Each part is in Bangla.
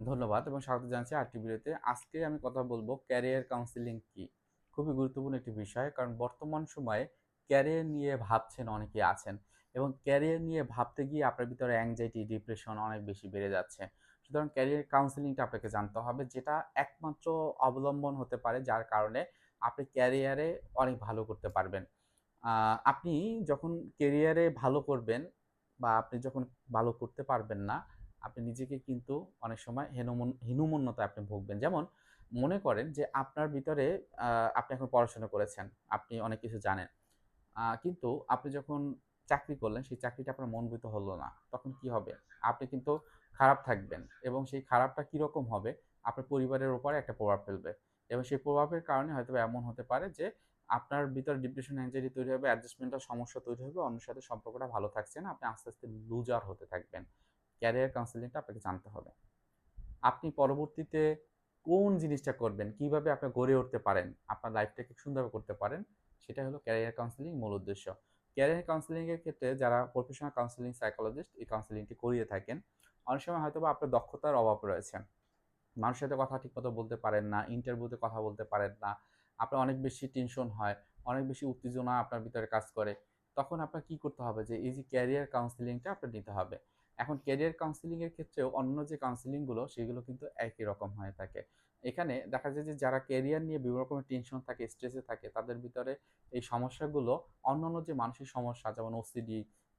ধন্যবাদ এবং স্বাগত জানাচ্ছি আরটি ভিডিওতে। আজকে আমি কথা বলব ক্যারিয়ার কাউন্সিলিং কি? খুবই গুরুত্বপূর্ণ একটি বিষয়, কারণ বর্তমান সময়ে ক্যারিয়ার নিয়ে ভাবছেন অনেকে আছেন এবং ক্যারিয়ার নিয়ে ভাবতে গিয়ে আপনার ভিতরে অ্যাংজাইটি ডিপ্রেশন অনেক বেশি বেড়ে যাচ্ছে। সুতরাং ক্যারিয়ার কাউন্সিলিংটা আপনাকে জানতে হবে, যেটা একমাত্র অবলম্বন হতে পারে যার কারণে আপনি ক্যারিয়ারে অনেক ভালো করতে পারবেন। আপনি যখন ক্যারিয়ারে ভালো করবেন বা আপনি যখন ভালো করতে পারবেন না আপনি নিজেকে কিন্তু অনেক সময় হেনমন, হীনমন্যতায় আপনি ভুগবেন। যেমন মনে করেন যে আপনার ভিতরে আপনি এখন পড়াশোনা করেছেন, আপনি অনেক কিছু জানেন। কিন্তু আপনি যখন চাকরি করলেন, সেই চাকরিটা আপনার মনোনীত হলো না। তখন কি হবে? আপনি কিন্তু খারাপ থাকবেন এবং সেই খারাপটা কীরকম হবে? আপনার পরিবারের উপরে একটা প্রভাব ফেলবে। এবং সেই প্রভাবের কারণে হয়তো এমন হতে পারে যে আপনার ভিতরে ডিপ্রেশন অ্যাংজাইটি তৈরি হবে অ্যাডজাস্টমেন্টের সমস্যা তৈরি হবে, অন্যের সাথে সম্পর্কটা ভালো থাকছে না, আপনি আস্তে আস্তে লুজার হতে থাকবেন। ক্যারিয়ার কাউন্সেলিংটা আপনাকে জানতে হবে। আপনি পরবর্তীতে কোন জিনিসটা করবেন, কীভাবে আপনি গড়ে উঠতে পারেন, আপনার লাইফটাকে সুন্দরভাবে করতে পারেন সেটা হলো ক্যারিয়ার কাউন্সেলিং মূল উদ্দেশ্য। ক্যারিয়ার কাউন্সেলিংয়ের ক্ষেত্রে যারা প্রফেশনাল কাউন্সেলিং সাইকোলজিস্ট এই কাউন্সেলিংটি করিয়ে থাকেন, অনেক সময় হয়তো বা আপনার দক্ষতার অভাব রয়েছে। মানুষের সাথে কথা ঠিকমতো বলতে পারেন না ইন্টারভিউতে কথা বলতে পারেন না, আপনার অনেক বেশি টেনশন হয়, অনেক বেশি উত্তেজনা আপনার ভিতরে কাজ করে, তখন আপনার কি করতে হবে যে, এই যে ক্যারিয়ার কাউন্সিলিংটা আপনার নিতে হবে। এখন ক্যারিয়ার কাউন্সিলিংয়ের ক্ষেত্রেও অন্য যে কাউন্সিলিংগুলো সেগুলো কিন্তু একই রকম হয়ে থাকে। এখানে দেখা যায় যে যারা ক্যারিয়ার নিয়ে বিভিন্ন রকমের টেনশন থাকে স্ট্রেসে থাকে, তাদের ভিতরে এই সমস্যাগুলো অন্যান্য যে মানসিক সমস্যা, যেমন ওসিডি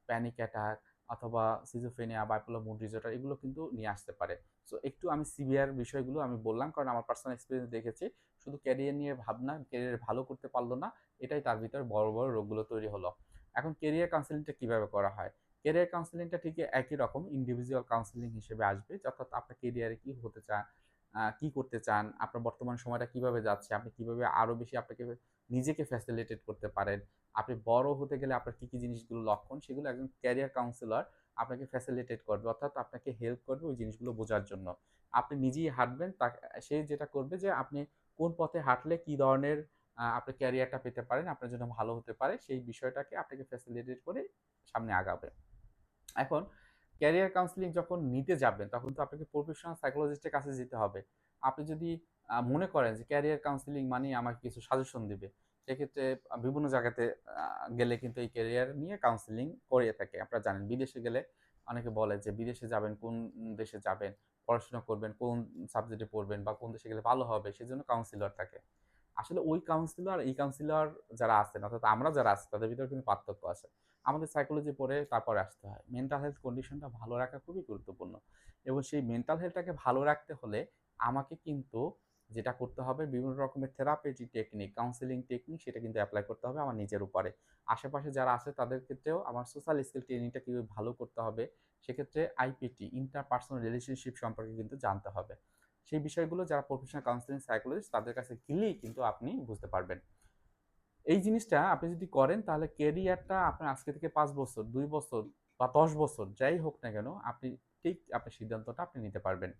প্যানিক অ্যাটাক অথবা সিজোফেনিয়া বাইপোলার মুড ডিজর্ডার এগুলো কিন্তু নিয়ে আসতে পারে। সো একটু আমি সিভিয়ার বিষয়গুলো আমি বললাম, কারণ আমার পার্সোনাল এক্সপিরিয়েন্স দেখেছি। শুধু ক্যারিয়ার নিয়ে ভাবনা ক্যারিয়ার ভালো করতে পারল না, এটাই তার ভিতরে বড় বড় রোগগুলো তৈরি হলো। এখন ক্যারিয়ার কাউন্সেলিংটা কীভাবে করা হয়? ক্যারিয়ার কাউন্সেলিংটা ঠিক একই রকম ইন্ডিভিজুয়াল কাউন্সেলিং হিসেবে আসবে। অর্থাৎ আপনার ক্যারিয়ারে কি হতে চান কি করতে চান, আপনার বর্তমান সময়টা কীভাবে যাচ্ছে, আপনি কীভাবে আরও বেশি আপনাকে নিজেকে ফ্যাসিলিটেট করতে পারেন, আপনি বড় হতে গেলে আপনার কী কী জিনিসগুলো লক্ষণ, সেগুলো একজন ক্যারিয়ার কাউন্সিলর আপনাকে ফ্যাসিলিটেট করবে। অর্থাৎ আপনাকে হেল্প করবে ওই জিনিসগুলো বোঝার জন্য। আপনি নিজেই হাঁটবেন, তা, সে যেটা করবে যে আপনি কোন পথে হাঁটলে কী ধরনের আপনি ক্যারিয়ারটা পেতে পারেন, আপনার জন্য ভালো হতে পারে, সেই বিষয়টাকে আপনাকে ফ্যাসিলিটেট করে সামনে আগাবে। এখন ক্যারিয়ার কাউন্সিলিং যখন নিতে যাবেন, তখন তো আপনাকে প্রফেশনাল সাইকোলজিস্টের কাছে যেতে হবে। আপনি যদি মনে করেন যে ক্যারিয়ার কাউন্সিলিং মানে আমাকে কিছু সাজেশন দিবে, সেক্ষেত্রে বিভিন্ন জায়গাতে গেলে কিন্তু এই ক্যারিয়ার নিয়ে কাউন্সিলিং করিয়ে থাকে। আপনারা জানেন বিদেশে গেলে অনেকে বলে যে বিদেশে যাবেন, কোন দেশে যাবেন, পড়াশোনা করবেন, কোন সাবজেক্টে পড়বেন বা কোন দেশে গেলে ভালো হবে, সেজন্য কাউন্সিলর থাকে। আসলে ওই কাউন্সিলর এই কাউন্সিলর যারা আছেন, অর্থাৎ আমরা যারা আছি, তাদের ভিতরে কিন্তু পার্থক্য আছে। আমাদের সাইকোলজি পড়ে তারপরে আসতে হয়। মেন্টাল হেলথ কন্ডিশনটা ভালো রাখা খুবই গুরুত্বপূর্ণ। এবং সেই মেন্টাল হেলথটাকে ভালো রাখতে হলে আমাকে কিন্তু যেটা করতে হবে, বিভিন্ন রকমের থেরাপিটি টেকনিক কাউন্সিলিং টেকনিক সেটা কিন্তু অ্যাপ্লাই করতে হবে আমার নিজের উপরে। আশেপাশে যারা আছে, তাদের ক্ষেত্রেও আমার সোশ্যাল স্কিল ট্রেনিংটা কীভাবে ভালো করতে হবে, সেক্ষেত্রে আইপিটি ইন্টারপার্সোনাল রিলেশনশিপ সম্পর্কে কিন্তু জানতে হবে। সেই বিষয়গুলো যারা প্রফেশনাল কাউন্সিলিং সাইকোলজিস্ট তাদের কাছে গেলেই কিন্তু আপনি বুঝতে পারবেন। এই জিনিসটা আপনি যদি করেন, তাহলে কেরিয়ারটা আপনার আজকে থেকে পাঁচ বছর, দুই বছর বা দশ বছর, যাই হোক না কেন, আপনি ঠিক আপনার সিদ্ধান্তটা আপনি নিতে পারবেন।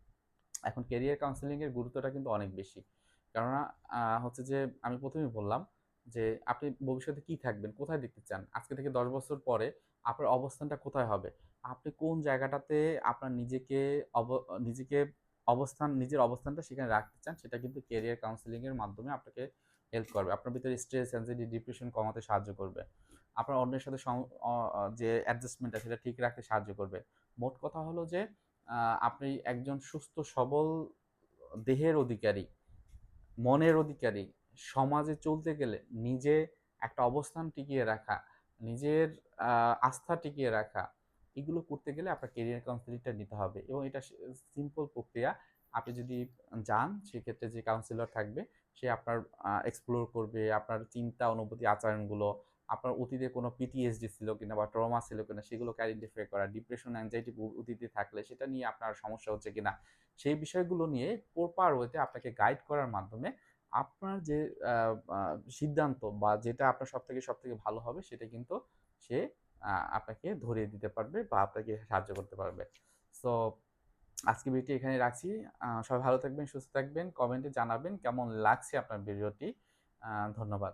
এখন কেরিয়ার কাউন্সেলিংয়ের গুরুত্বটা কিন্তু অনেক বেশি। কেননা হচ্ছে যে আমি প্রথমেই বললাম যে আপনি ভবিষ্যতে কি থাকবেন, কোথায় দেখতে চান? আজকে থেকে দশ বছর পরে আপনার অবস্থানটা কোথায় হবে? আপনি কোন জায়গাটাতে আপনার নিজেকে অব, নিজেকে অবস্থান, নিজের অবস্থানটা সেখানে রাখতে চান, সেটা কিন্তু কেরিয়ার কাউন্সেলিংয়ের মাধ্যমে আপনাকে হেল্প করবে। আপনার ভিতরে স্ট্রেস অ্যাংজাইটি ডিপ্রেশন কমাতে সাহায্য করবে। আপনার অন্যের সাথে যে অ্যাডজাস্টমেন্টটা সেটা ঠিক রাখতে সাহায্য করবে। মোট কথা হলো যে আপনি একজন সুস্থ, সবল, দেহের অধিকারী, মনের অধিকারী, সমাজে চলতে গেলে নিজে একটা অবস্থান টিকিয়ে রাখা, নিজের আস্থা টিকিয়ে রাখা এগুলো করতে গেলে আপনার কেরিয়ার কাউন্সিলিংটা নিতে হবে এবং এটা সিম্পল প্রক্রিয়া। আপনি যদি যান, সেক্ষেত্রে যে কাউন্সিলর থাকবে, সে আপনার এক্সপ্লোর করবে, আপনার চিন্তা, অনুভূতি, আচরণগুলো, আপনার অতীতে কোনো পিটিএসডি ছিল কিনা বা ট্রমা ছিল কিনা, সেগুলোকে আইডেন্টিফাই করা ডিপ্রেশন অ্যাংজাইটি অতীতে থাকলে সেটা নিয়ে আপনার সমস্যা হচ্ছে কিনা, সেই বিষয়গুলো নিয়ে প্রপার ওয়েতে আপনাকে গাইড করার মাধ্যমে আপনার যে সিদ্ধান্ত বা যেটা আপনার সব থেকে সব থেকে ভালো হবে, সেটা কিন্তু সে আপনাকে ধরিয়ে দিতে পারবে বা আপনাকে সাহায্য করতে পারবে। সো আজকে ভিডিওটি এখানে রাখছি। সবাই ভালো থাকবেন, সুস্থ থাকবেন কমেন্টে জানাবেন কেমন লাগছে আপনার ভিডিওটি ধন্যবাদ।